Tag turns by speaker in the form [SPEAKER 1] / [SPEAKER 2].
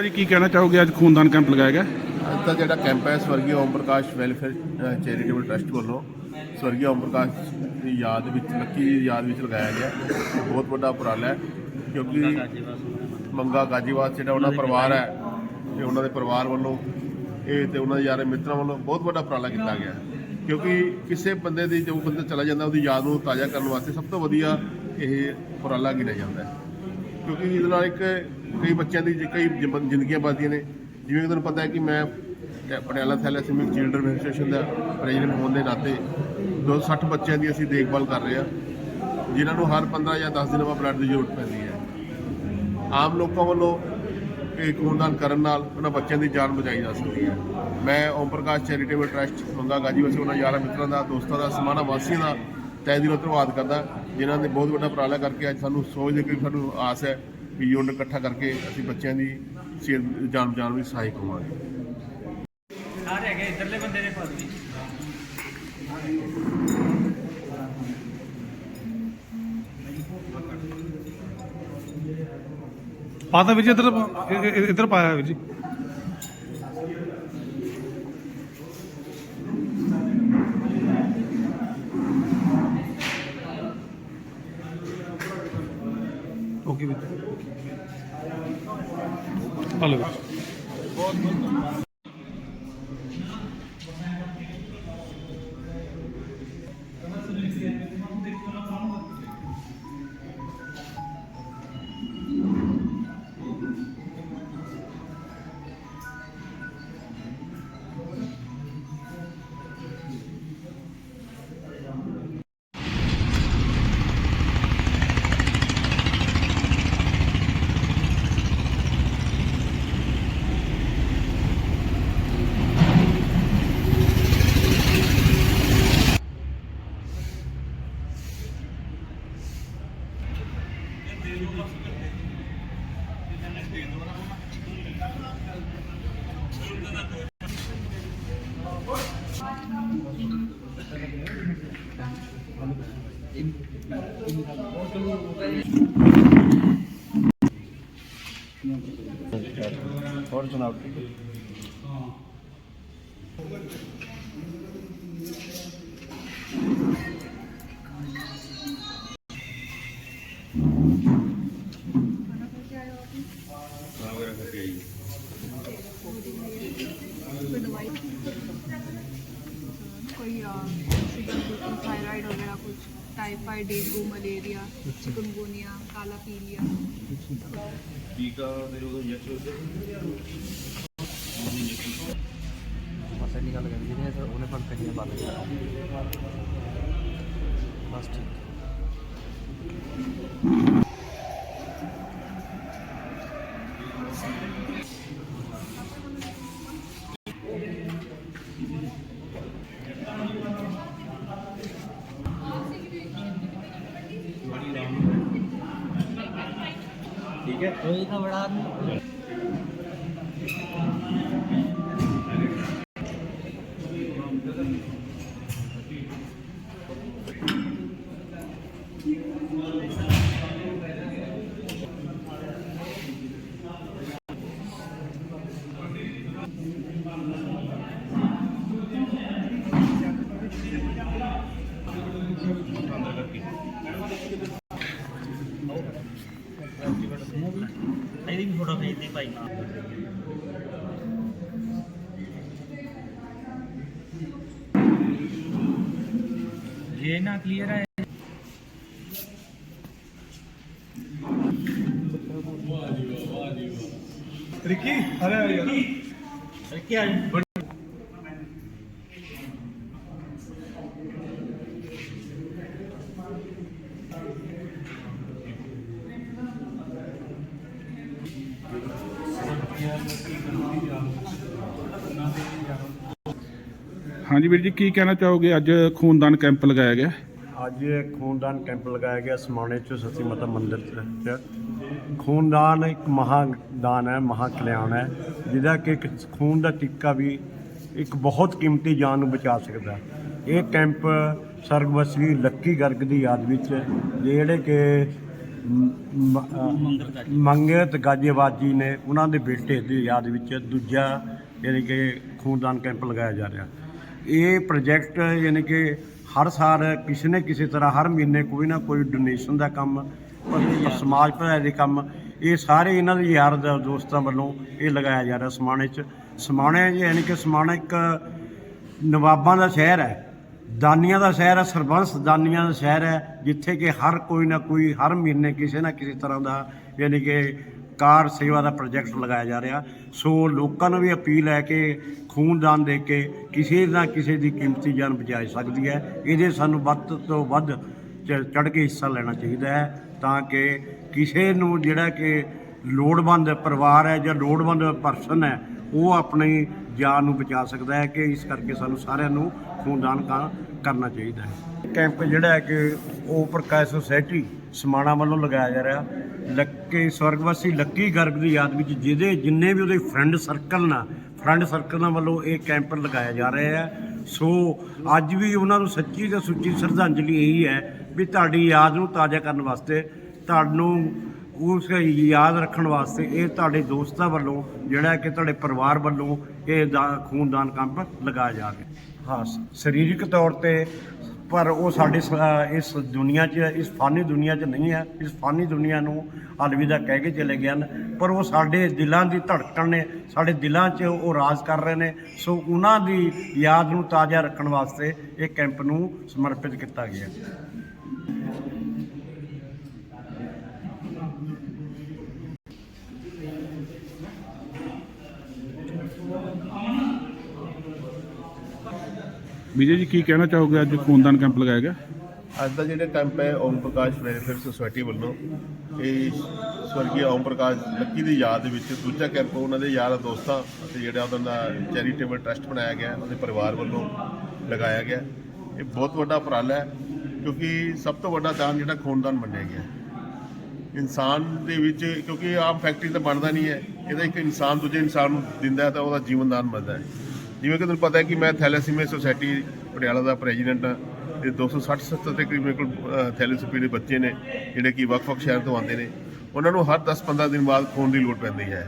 [SPEAKER 1] ਭਾਜੀ ਕੀ ਕਹਿਣਾ ਚਾਹੋਗੇ? ਅੱਜ ਖੂਨਦਾਨ ਕੈਂਪ ਲਗਾਇਆ ਗਿਆ।
[SPEAKER 2] ਅੱਜ ਦਾ ਜਿਹੜਾ ਕੈਂਪ ਹੈ ਸਵਰਗੀ Om Prakash welfare charitable trust ਵੱਲੋਂ ਸਵਰਗੀ ਓਮ ਪ੍ਰਕਾਸ਼ ਦੀ ਯਾਦ ਵਿੱਚ ਲੱਕੀ ਦੀ ਯਾਦ ਵਿੱਚ ਲਗਾਇਆ ਗਿਆ। ਇਹ ਬਹੁਤ ਵੱਡਾ ਉਪਰਾਲਾ ਹੈ, ਕਿਉਂਕਿ ਮੰਗਾ ਗਾਜੀਵਾਸ ਜਿਹੜਾ ਉਹਨਾਂ ਦਾ ਪਰਿਵਾਰ ਹੈ ਤੇ ਉਹਨਾਂ ਦੇ ਪਰਿਵਾਰ ਵੱਲੋਂ ਇਹ ਤੇ ਉਹਨਾਂ ਦੇ ਯਾਰਾਂ ਮਿੱਤਰਾਂ ਵੱਲੋਂ ਬਹੁਤ ਵੱਡਾ ਉਪਰਾਲਾ ਕੀਤਾ ਗਿਆ। ਕਿਉਂਕਿ ਕਿਸੇ ਬੰਦੇ ਦੀ, ਜੋ ਬੰਦਾ ਚਲਾ ਜਾਂਦਾ, ਉਹਦੀ ਯਾਦ ਨੂੰ ਤਾਜ਼ਾ ਕਰਨ ਵਾਸਤੇ ਸਭ ਤੋਂ ਵਧੀਆ ਇਹ ਉਪਰਾਲਾ ਗਿਣਿਆ ਜਾਂਦਾ ਹੈ। ਕਿਉਂਕਿ ਇਹਦੇ ਨਾਲ ਇੱਕ ਕਈ ਬੱਚਿਆਂ ਦੀ ਕਈ ਜ਼ਿੰਦਗੀਆਂ ਬਚਦੀਆਂ ਨੇ। ਜਿਵੇਂ ਕਿ ਤੁਹਾਨੂੰ ਪਤਾ ਹੈ ਕਿ ਮੈਂ ਟ- ਪਟਿਆਲਾ ਥੈਲੇਸੀਮਿਕ ਚਿਲਡਰਨ ਐਸੋਸੀਏਸ਼ਨ ਦਾ ਪ੍ਰੈਜ਼ੀਡੈਂਟ ਹੋਣ ਦੇ ਨਾਤੇ 260 ਬੱਚਿਆਂ ਦੀ ਅਸੀਂ ਦੇਖਭਾਲ ਕਰ ਰਹੇ ਹਾਂ, ਜਿਨ੍ਹਾਂ ਨੂੰ ਹਰ 15 ਜਾਂ 10 ਦਿਨਾਂ ਬਾਅਦ ਬਲੱਡ ਦੀ ਜ਼ਰੂਰਤ ਪੈਂਦੀ ਹੈ। ਆਮ ਲੋਕਾਂ ਵੱਲੋਂ ਇਹ ਖੂਨਦਾਨ ਕਰਨ ਨਾਲ ਉਹਨਾਂ ਬੱਚਿਆਂ ਦੀ ਜਾਨ ਬਚਾਈ ਜਾ ਸਕਦੀ ਹੈ। ਮੈਂ ਓਮ ਪ੍ਰਕਾਸ਼ ਚੈਰੀਟੇਬਲ ਟਰਸਟ, ਮੰਗਾ ਗਾਜੀ ਵਾਸੀ, ਉਹਨਾਂ ਯਾਰਾਂ ਮਿੱਤਰਾਂ ਦਾ, ਦੋਸਤਾਂ ਦਾ, ਸਮਾਣਾ ਵਾਸੀਆਂ ਦਾ ਤਹਿ ਦਿਲੋਂ ਧੰਨਵਾਦ ਕਰਦਾ। ਜਿਨ੍ਹਾਂ ਨੇ ਬਹੁਤ ਵੱਡਾ ਉਪਰਾਲਾ ਕਰਕੇ ਅੱਜ ਸਾਨੂੰ ਸੋਚਦੇ ਕਿ ਸਾਨੂੰ ਆਸ ਹੈ ਵੀ ਯੂਨਿਟ ਇਕੱਠਾ ਕਰਕੇ ਅਸੀਂ ਬੱਚਿਆਂ ਦੀ ਸਿਹਤ ਜਾਨ ਬਚਾਉਣ ਵਿੱਚ ਸਹਾਇਕ ਹੋਵਾਂਗੇ।
[SPEAKER 3] ਸਾਰੇ ਹੈਗੇ ਇਧਰਲੇ ਬੰਦੇ ਦੇ ਪਦ ਵੀ
[SPEAKER 1] ਪਾਤਾ ਵੀਰ ਜੀ ਇੱਧਰ ਇੱਧਰ ਪਾਇਆ ਵੀਰ ਜੀ। ਓਕੇ ਵੀਰ ਹਲੋ। ਵੀਰ
[SPEAKER 2] ਹੋਰ ਸੁਣਾਓ?
[SPEAKER 4] कोई ਟਾਈਫਾਈਡ ਡੇਂਗੂ ਮਲੇਰੀਆ ਚਿਕਨਗੁਨੀਆ ਕਾਲਾ ਪੀਲੀਆ ਟੀਕਾ ਦੇ ਉਦੋਂ ਇੰਜੈਕਸ਼ਨ
[SPEAKER 3] ਬਸ ਇੰਨੀ ਗੱਲ ਜਿਹਨੇ ਸਰ ਉਹਨੇ ਫੜ ਕਰੀਏ ਬੰਦ ਕਰਾ ਬਸ ਠੀਕ। ठीक है कोई का बड़ा आदमी ਵੀ ਫੋਟੋ ਭੇਜ ਦੇ ਭਾਈ ये ना क्लियर है
[SPEAKER 1] ਰਿੱਕੀ ਅਰੇ ਯਾਰ
[SPEAKER 3] क्या
[SPEAKER 1] ਹਾਂਜੀ ਵੀਰ ਜੀ, ਕੀ ਕਹਿਣਾ ਚਾਹੋਗੇ? ਅੱਜ ਖੂਨਦਾਨ ਕੈਂਪ ਲਗਾਇਆ ਗਿਆ।
[SPEAKER 5] ਅੱਜ ਇਹ ਖੂਨਦਾਨ ਕੈਂਪ ਲਗਾਇਆ ਗਿਆ ਸਮਾਣੇ ਚ ਸਤੀ ਮਾਤਾ ਮੰਦਿਰ ਚ। ਖੂਨਦਾਨ ਇੱਕ ਮਹਾਦਾਨ ਹੈ ਮਹਾ ਕਲਿਆਣ ਹੈ, ਜਿਹਦਾ ਕਿ ਇੱਕ ਖੂਨ ਦਾ ਟਿੱਕਾ ਵੀ ਇੱਕ ਬਹੁਤ ਕੀਮਤੀ ਜਾਨ ਨੂੰ ਬਚਾ ਸਕਦਾ ਇਹ ਕੈਂਪ ਸਰਗਵਸੀ ਲੱਕੀ ਗਰਗ ਦੀ ਯਾਦ ਵਿੱਚ, ਜਿਹੜੇ ਕਿ ਮੰਗਤ ਗਾਜੀਵਾਦ ਜੀ ਨੇ ਉਹਨਾਂ ਦੇ ਬੇਟੇ ਦੀ ਯਾਦ ਵਿੱਚ ਦੂਜਾ ਯਾਨੀ ਕਿ ਖੂਨਦਾਨ ਕੈਂਪ ਲਗਾਇਆ ਜਾ ਰਿਹਾ। ਇਹ ਪ੍ਰੋਜੈਕਟ ਯਾਨੀ ਕਿ ਹਰ ਸਾਲ ਕਿਸੇ ਨਾ ਕਿਸੇ ਤਰ੍ਹਾਂ ਹਰ ਮਹੀਨੇ ਕੋਈ ਨਾ ਕੋਈ ਡੋਨੇਸ਼ਨ ਦਾ ਕੰਮ ਸਮਾਜ ਭਲਾਈ ਦੇ ਕੰਮ, ਇਹ ਸਾਰੇ ਇਹਨਾਂ ਦੇ ਯਾਰ ਦੋਸਤਾਂ ਵੱਲੋਂ ਇਹ ਲਗਾਇਆ ਜਾ ਰਿਹਾ ਸਮਾਣੇ 'ਚ। ਸਮਾਣੇ ਯਾਨੀ ਕਿ ਸਮਾਣਾ ਇੱਕ ਨਵਾਬਾਂ ਦਾ ਸ਼ਹਿਰ ਹੈ। ਦਾਨੀਆਂ ਦਾ ਸ਼ਹਿਰ ਹੈ, ਸਰਬੰਸ ਦਾਨੀਆਂ ਦਾ ਸ਼ਹਿਰ ਹੈ, ਜਿੱਥੇ ਕਿ ਹਰ ਕੋਈ ਨਾ ਕੋਈ, ਹਰ ਮਹੀਨੇ ਕਿਸੇ ਨਾ ਕਿਸੇ ਤਰ੍ਹਾਂ ਦਾ ਯਾਨੀ ਕਿ ਕਾਰ ਸੇਵਾ ਦਾ ਪ੍ਰੋਜੈਕਟ ਲਗਾਇਆ ਜਾ ਰਿਹਾ। ਸੋ ਲੋਕਾਂ ਨੂੰ ਵੀ ਅਪੀਲ ਹੈ ਕਿ ਖੂਨਦਾਨ ਦੇ ਕੇ ਕਿਸੇ ਨਾ ਕਿਸੇ ਦੀ ਕੀਮਤੀ ਜਾਨ ਬਚਾ ਸਕਦੀ ਹੈ। ਇਹਦੇ ਸਾਨੂੰ ਵੱਧ ਤੋਂ ਵੱਧ ਚੜ ਕੇ ਹਿੱਸਾ ਲੈਣਾ ਚਾਹੀਦਾ ਹੈ ਤਾਂ ਕਿ ਕਿਸੇ ਨੂੰ ਜਿਹੜਾ ਕਿ ਲੋੜਵੰਦ ਪਰਿਵਾਰ ਹੈ ਜਾਂ ਲੋੜਵੰਦ ਪਰਸਨ ਹੈ ਉਹ ਆਪਣੀ ਜਾਨ ਨੂੰ ਬਚਾ ਸਕਦਾ ਹੈ ਕਿ ਇਸ ਕਰਕੇ ਸਾਨੂੰ ਸਾਰਿਆਂ ਨੂੰ ਖੂਨਦਾਨ ਕਰ- ਕਰਨਾ ਚਾਹੀਦਾ ਹੈ। ਕੈਂਪ ਜਿਹੜਾ ਹੈ ਕਿ ਉਹ ਪ੍ਰਕਾਸ਼ ਸੁਸਾਇਟੀ ਸਮਾਣਾ ਵੱਲੋਂ ਲਗਾਇਆ ਜਾ ਰਿਹਾ। ਲੱਕੇ, ਸਵਰਗਵਾਸੀ ਲੱਕੀ ਗਰਗ ਦੀ ਯਾਦ ਵਿੱਚ ਜਿਹਦੇ ਜਿੰਨੇ ਵੀ ਉਹਦੇ ਫਰੈਂਡ ਸਰਕਲ ਨਾਲ ਫਰੈਂਡ ਸਰਕਲਾਂ ਵੱਲੋਂ ਇਹ ਕੈਂਪ ਲਗਾਇਆ ਜਾ ਰਿਹਾ ਹੈ। ਸੋ ਅੱਜ ਵੀ ਉਹਨਾਂ ਨੂੰ ਸੱਚੀ ਤੇ ਸੁੱਚੀ ਸ਼ਰਧਾਂਜਲੀ ਇਹੀ ਹੈ ਵੀ ਤੁਹਾਡੀ ਯਾਦ ਨੂੰ ਤਾਜ਼ਾ ਕਰਨ ਵਾਸਤੇ, ਤੁਹਾਨੂੰ ਉਸ ਯਾਦ ਰੱਖਣ ਵਾਸਤੇ ਇਹ ਤੁਹਾਡੇ ਦੋਸਤਾਂ ਵੱਲੋਂ ਜਿਹੜਾ ਕਿ ਤੁਹਾਡੇ ਪਰਿਵਾਰ ਵੱਲੋਂ ਇਹ ਦਾ- ਖੂਨਦਾਨ ਕੈਂਪ ਲਗਾਇਆ ਜਾ ਰਿਹਾ ਹਾਂ। ਸ- ਸਰੀਰਕ ਤੌਰ ਤੇ ਪਰ ਉਹ ਸਾਡੇ ਸ- ਇਸ ਦੁਨੀਆ 'ਚ, ਇਸ ਫਾਨੀ ਦੁਨੀਆ 'ਚ ਨਹੀਂ ਹੈ। ਇਸ ਫਾਨੀ ਦੁਨੀਆ ਨੂੰ ਅਲਵਿਦਾ ਕਹਿ ਕੇ ਚਲੇ ਗਏ ਹਨ। ਪਰ ਉਹ ਸਾਡੇ ਦਿਲਾਂ ਦੀ ਧੜਕਣ ਨੇ, ਸਾਡੇ ਦਿਲਾਂ 'ਚ ਉਹ ਰਾਜ ਕਰ ਰਹੇ ਨੇ। ਸੋ ਉਹਨਾਂ ਦੀ ਯਾਦ ਨੂੰ ਤਾਜ਼ਾ ਰੱਖਣ ਵਾਸਤੇ ਇਹ ਕੈਂਪ ਨੂੰ ਸਮਰਪਿਤ ਕੀਤਾ ਗਿਆ
[SPEAKER 1] ਵਿਜੇ ਜੀ, ਕੀ ਕਹਿਣਾ ਚਾਹੋਗੇ? ਅੱਜ ਖੂਨਦਾਨ ਕੈਂਪ ਲਗਾਇਆ ਗਿਆ।
[SPEAKER 2] ਅੱਜ ਦਾ ਜਿਹੜਾ ਕੈਂਪ ਹੈ, ਓਮ ਪ੍ਰਕਾਸ਼ ਵੈਲਫੇਅਰ ਸੁਸਾਇਟੀ ਵੱਲੋਂ ਇਹ ਸਵਰਗੀ ਓਮ ਪ੍ਰਕਾਸ਼ ਲੱਕੀ ਦੀ ਯਾਦ ਵਿੱਚ ਦੂਜਾ ਕੈਂਪ, ਉਹਨਾਂ ਦੇ ਯਾਰਾਂ ਦੋਸਤਾਂ ਅਤੇ ਜਿਹੜਾ ਉਹਨਾਂ ਦਾ ਚੈਰੀਟੇਬਲ ਟਰਸਟ ਬਣਾਇਆ ਗਿਆ ਉਹਦੇ ਪਰਿਵਾਰ ਵੱਲੋਂ ਲਗਾਇਆ ਗਿਆ। ਇਹ ਬਹੁਤ ਵੱਡਾ ਉਪਰਾਲਾ ਹੈ, ਕਿਉਂਕਿ ਸਭ ਤੋਂ ਵੱਡਾ ਦਾਨ ਜਿਹੜਾ ਖੂਨਦਾਨ ਮੰਨਿਆ ਗਿਆ। ਇਨਸਾਨ ਦੇ ਵਿੱਚ, ਕਿਉਂਕਿ ਆਮ ਫੈਕਟਰੀ ਤਾਂ ਬਣਦਾ ਨਹੀਂ ਹੈ, ਇਹਦਾ ਇੱਕ ਇਨਸਾਨ ਦੂਜੇ ਇਨਸਾਨ ਨੂੰ ਦਿੰਦਾ ਹੈ ਤਾਂ ਉਹਦਾ ਜੀਵਨ ਦਾਨ ਬਣਦਾ ਹੈ। ਜਿਵੇਂ ਕਿ ਤੁਹਾਨੂੰ ਪਤਾ ਹੈ ਕਿ ਮੈਂ ਥੈਲੇਸੀਮੀਆ ਸੁਸਾਇਟੀ ਪਟਿਆਲਾ ਦਾ ਪ੍ਰੈਜ਼ੀਡੈਂਟ ਹਾਂ ਤੇ 260 70 ਦੇ ਕਰੀਬ ਮੇਰੇ ਕੋਲ ਥੈਲੇਸੀਮੀਆ ਦੇ ਬੱਚੇ ਨੇ, ਜਿਹੜੇ ਕਿ ਵੱਖ-ਵੱਖ ਸ਼ਹਿਰ ਤੋਂ ਆਉਂਦੇ ਨੇ। ਉਹਨਾਂ ਨੂੰ ਹਰ 10-15 ਦਿਨ ਬਾਅਦ ਖੂਨ ਦੀ ਲੋੜ ਪੈਂਦੀ ਹੈ।